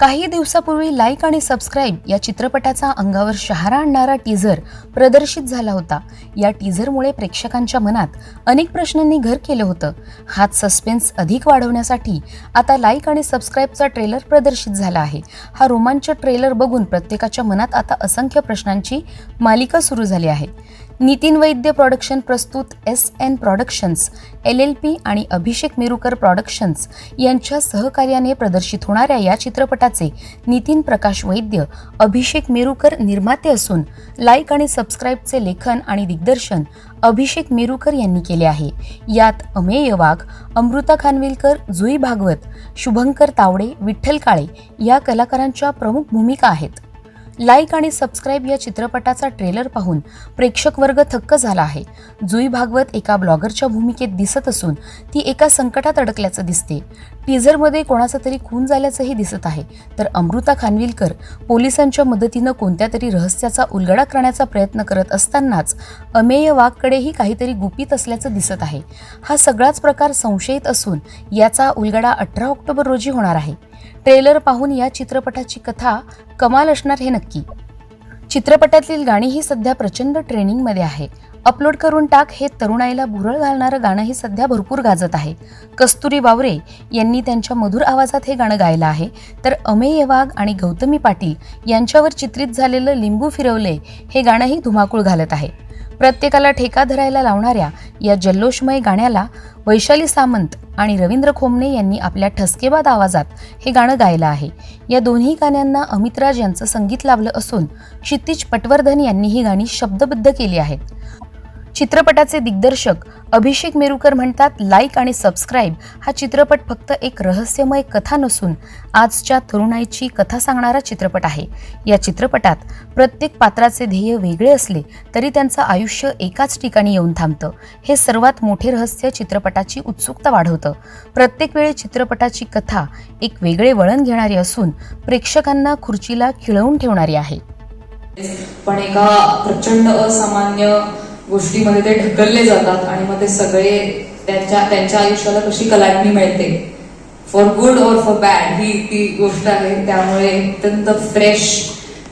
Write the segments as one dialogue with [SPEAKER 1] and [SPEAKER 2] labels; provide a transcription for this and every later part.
[SPEAKER 1] काही दिवसापूर्वी लाईक आणि सबस्क्राईब या चित्रपटाचा अंगावर शहारा आणणारा टीझर प्रदर्शित झाला होता. या टीझरमुळे प्रेक्षकांच्या मनात अनेक प्रश्नांनी घर केलं होतं. हाच सस्पेन्स अधिक वाढवण्यासाठी आता लाईक आणि सबस्क्राईबचा ट्रेलर प्रदर्शित झाला आहे. हा रोमांच ट्रेलर बघून प्रत्येकाच्या मनात आता असंख्य प्रश्नांची मालिका सुरू झाली आहे. नितीन वैद्य प्रॉडक्शन प्रस्तुत S N productions L L P आणि अभिषेक मेरुकर प्रॉडक्शन्स यांच्या सहकार्याने प्रदर्शित होणाऱ्या या चित्रपटाचे नितीन प्रकाश वैद्य अभिषेक मेरुकर निर्माते असून लाईक आणि सबस्क्राईबचे लेखन आणि दिग्दर्शन अभिषेक मेरुकर यांनी केले आहे. यात अमेय वाघ अमृता खानविलकर जुई भागवत शुभंकर तावडे विठ्ठल काळे या कलाकारांच्या प्रमुख भूमिका आहेत. लाईक आणि सबस्क्राईब या चित्रपटाचा ट्रेलर पाहून प्रेक्षक वर्ग थक्क झाला आहे. जुई भागवत एका ब्लॉगरच्या भूमिकेत दिसत असून ती एका संकटात अडकल्याचं दिसते. टीझरमध्ये कोणाचा तरी खून झाल्याचंही दिसत आहे. तर अमृता खानविलकर पोलिसांच्या मदतीनं कोणत्या तरी रहस्याचा उलगडा करण्याचा प्रयत्न करत असतानाच अमेय वाघकडेही काहीतरी गुपित असल्याचं दिसत आहे. हा सगळाच प्रकार संशयित असून याचा उलगडा अठरा ऑक्टोबर रोजी होणार आहे. ट्रेलर पाहून या चित्रपटाची कथा कमाल असणार हे नक्की. चित्रपटातील गाणी ही सध्या प्रचंड ट्रेनिंगमध्ये आहे. अपलोड करून टाक हे तरुणाईला भुरळ घालणारं गाणंही सध्या भरपूर गाजत आहे. कस्तुरी वावरे यांनी त्यांच्या मधुर आवाजात हे गाणं गायलं आहे. तर अमेय वाघ आणि गौतमी पाटील यांच्यावर चित्रित झालेलं लिंबू फिरवले हे गाणंही धुमाकूळ घालत आहे. प्रत्येकाला ठेका धरायला लावणाऱ्या या जल्लोषमय गाण्याला वैशाली सामंत आणि रवींद्र खोमणे यांनी आपल्या ठसकेबाद आवाजात हे गाणं गायलं आहे. या दोन्ही गाण्यांना अमितराज यांचं संगीत लाभलं असून क्षितिज पटवर्धन यांनी ही गाणी शब्दबद्ध केली आहेत. चित्रपटाचे दिग्दर्शक अभिषेक मेरुकर म्हणतात लाईक आणि सबस्क्राईब हा चित्रपट फक्त एक रहस्यमय कथा नसून आजच्या तरुणाईची कथा सांगणारा चित्रपट आहे. या चित्रपटात प्रत्येक पात्राचे ध्येय वेगळे असले तरी त्यांचं आयुष्य एकाच ठिकाणी येऊन थांबतं. हे सर्वात मोठे रहस्य चित्रपटाची उत्सुकता वाढवतं. प्रत्येक वेळी चित्रपटाची कथा एक वेगळे वळण घेणारी असून प्रेक्षकांना खुर्चीला खिळवून ठेवणारी आहे.
[SPEAKER 2] पण एका प्रचंड असामान्य गोष्टीमध्ये ते ढकलले जातात आणि मग ते सगळे त्यांच्या त्यांच्या आयुष्याला कशी कलाटणी मिळते. फॉर गुड और फॉर बॅड ही ती गोष्ट आहे. त्यामुळे अत्यंत फ्रेश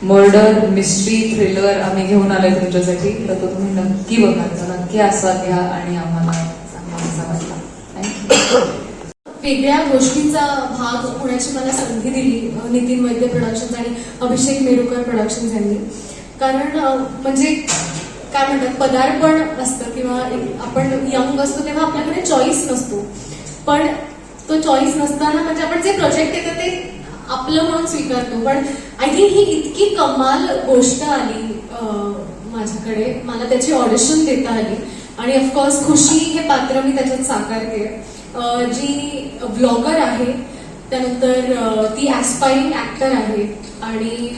[SPEAKER 2] मर्डर मिस्ट्री थ्रिलर आम्ही घेऊन आलोय तुमच्यासाठी. तर तो तुम्ही नक्की बघा तर नक्की आस्वाद घ्या आणि आम्हाला
[SPEAKER 3] वेगळ्या गोष्टीचा भाग होण्याची मला संधी दिली नितीन वैद्य प्रोडक्शन्स आणि अभिषेक मेरुकर प्रोडक्शन्स यांनी. कारण म्हणजे काय म्हणतात पदार्पण असतं किंवा एक- आपण यंग असतो तेव्हा आपल्याकडे चॉईस नसतो. पण तो चॉईस नसताना म्हणजे आपण जे प्रोजेक्ट येतं ते आपलं म्हणून स्वीकारतो. पण आय थिंक ही इतकी कमाल गोष्ट आली माझ्याकडे. मला त्याची ऑडिशन देता आली. आणि ऑफकोर्स खुशी हे पात्र मी त्याच्यात साकारते. जी ब्लॉगर आहे त्यानंतर ती ऍस्पायरिंग ऍक्टर आहे. आणि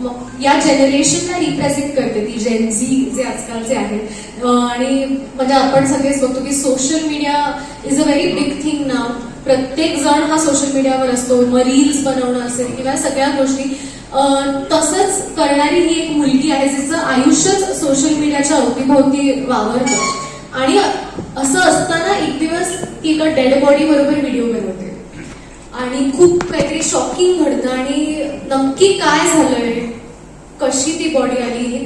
[SPEAKER 3] मग या जनरेशनला रिप्रेझेंट करते ती जेनझी जे आजकालचे आहेत. आणि म्हणजे आपण सगळेच बघतो की social media is a very big thing नाव प्रत्येक जण हा सोशल मीडियावर असतो. मग रील्स बनवणं असेल किंवा सगळ्या गोष्टी. तसंच करणारी ही एक मुलगी आहे जिचं आयुष्यच सोशल मीडियाच्या अवतीभोवती वावरतं. आणि असं असताना एक दिवस ती एका डेड बॉडी बरोबर व्हिडिओ बनवते. आणि खूप काहीतरी शॉकिंग घडतं आणि नक्की काय झालंय? कशी ती बॉडी आली?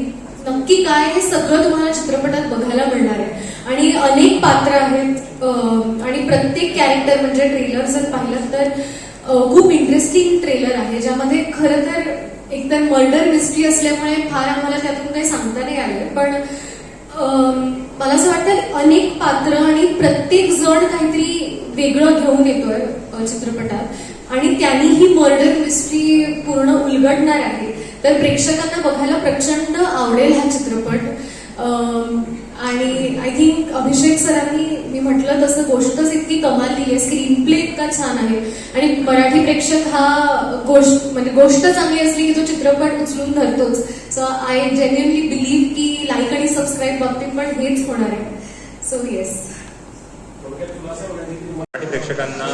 [SPEAKER 3] नक्की काय हे सगळं तुम्हाला चित्रपटात बघायला मिळणार आहे. आणि अनेक पात्र आहेत आणि प्रत्येक कॅरेक्टर म्हणजे ट्रेलर जर पाहिलं तर खूप इंटरेस्टिंग ट्रेलर आहे. ज्यामध्ये खरं तर एकतर मर्डर मिस्ट्री असल्यामुळे फार आम्हाला त्यातून काही सांगता नाही आलं. पण मला असं वाटतं अनेक पात्र आणि प्रत्येक जण काहीतरी वेगळं घेऊन येतोय. चित्रपटात. आणि त्यांनी ही मर्डर मिस्ट्री पूर्ण उलगडणार आहे. तर प्रेक्षकांना बघायला प्रचंड आवडेल हा चित्रपट. आणि आय थिंक अभिषेक सरांनी मी म्हटलं तसं गोष्टच इतकी कमाल दिली आहे. स्क्रीन प्ले इतका छान आहे. आणि मराठी प्रेक्षक हा गोष्ट म्हणजे गोष्ट चांगली असली की तो चित्रपट उचलून धरतोच. सो आय जेन्युअनली बिलीव्ह की लाईक आणि सबस्क्राईब बाबतीत पण हेच होणार आहे. सो येस
[SPEAKER 4] मराठी प्रेक्षकांना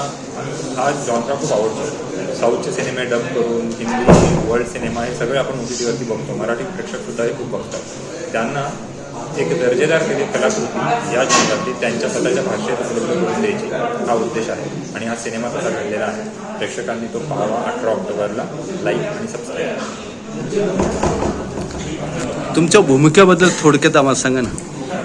[SPEAKER 4] हा जॉनरा खूप आवडतो. साऊथचे सिनेमे डब करून हिंदी वर्ल्ड सिनेमा हे सगळे आपण ओ टी टीवरती बघतो. मराठी प्रेक्षक सुद्धा हे खूप बघतात. त्यांना एक दर्जेदार केली कलाकृती या चित्रातली त्यांच्या स्वतःच्या भाषेत उपलब्ध करून द्यायची हा उद्देश आहे. आणि हा सिनेमा तसा घडलेला आहे प्रेक्षकांनी तो पाहावा अठरा ऑक्टोबरला. लाईक आणि सबस्क्राईब
[SPEAKER 5] तुमच्या भूमिकेबद्दल थोडक्यात आम्हाला सांगा ना.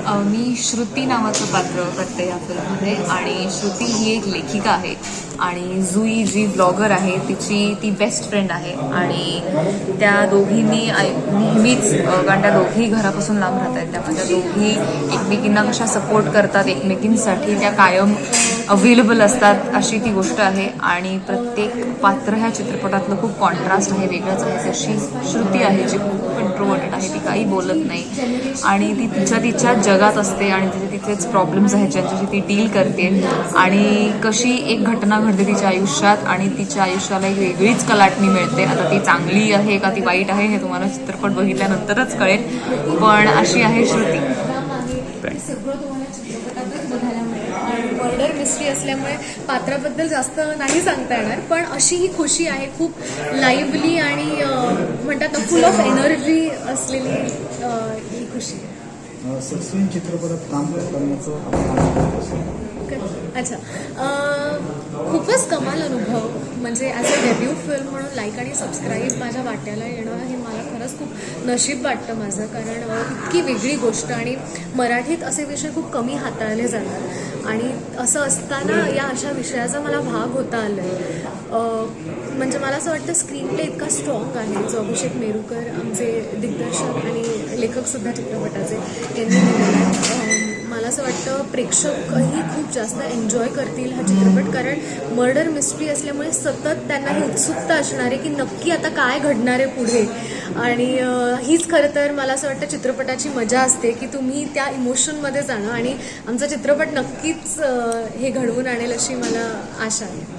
[SPEAKER 6] मी श्रुती नावाचं पात्र करते या फिल्ममध्ये. आणि श्रुती ही एक लेखिका आहे. आणि जुई जी ब्लॉगर आहे तिची ती बेस्ट फ्रेंड आहे. आणि त्या दोघींनी नेहमीच कारण त्या दोघी घरापासून लांब राहत आहेत त्यामुळे त्या दोघी एकमेकींना कशा सपोर्ट करतात एकमेकींसाठी त्या कायम अवेलेबल असतात अशी ती गोष्ट आहे. आणि प्रत्येक पात्र ह्या चित्रपटातलं खूप कॉन्ट्रास्ट आहे वेगळंच आहे. जशी श्रुती आहे जी खूप इंट्रोवर्टेड आहे ती काही बोलत नाही. आणि ती तिच्या तिच्या जगात असते आणि तिचे तिचेच प्रॉब्लेम्स आहेत ज्यांच्याशी ती डील करते. आणि कशी एक घटना घडते तिच्या आयुष्यात आणि तिच्या आयुष्याला एक वेगळीच कलाटणी मिळते. आता ती चांगली आहे का ती वाईट आहे हे तुम्हाला चित्रपट बघितल्यानंतरच कळेल. पण अशी आहे श्रुती.
[SPEAKER 3] हे सगळं तुम्हाला चित्रपटातच बघायला मिळेल. आणि मर्डर मिस्ट्री असल्यामुळे पात्राबद्दल जास्त नाही सांगता येणार पण अशी ही खुशी आहे खूप लाईव्हली आणि म्हणतात ना फुल ऑफ एनर्जी असलेली ही खुशी
[SPEAKER 7] चित्रपटात काम करण्याचं
[SPEAKER 3] अच्छा. खूपच कमाल अनुभव. म्हणजे ॲज अ डेब्यू फिल्म म्हणून लाईक आणि सबस्क्राईब माझ्या वाट्याला येणं हे मला खरंच खूप नशीब वाटतं माझं. कारण इतकी वेगळी गोष्ट आणि मराठीत असे विषय खूप कमी हाताळले जातात. आणि असं असताना या अशा विषयाचा मला भाग होता आला आहे म्हणजे मला असं वाटतं स्क्रीन प्ले इतका स्ट्रॉंग आहे. जो अभिषेक मेरुकर आमचे दिग्दर्शक आणि लेखकसुद्धा चित्रपटाचे यांनी मला असं वाटतं प्रेक्षकही खूप जास्त एन्जॉय करतील हा चित्रपट. कारण मर्डर मिस्ट्री असल्यामुळे सतत त्यांना ही उत्सुकता असणार आहे की नक्की आता काय घडणार आहे पुढे. आणि हीच खरं तर मला असं वाटतं चित्रपटाची मजा असते की तुम्ही त्या इमोशनमध्ये जाणं. आणि आमचा चित्रपट नक्कीच हे घडवून आणेल अशी मला आशा आहे.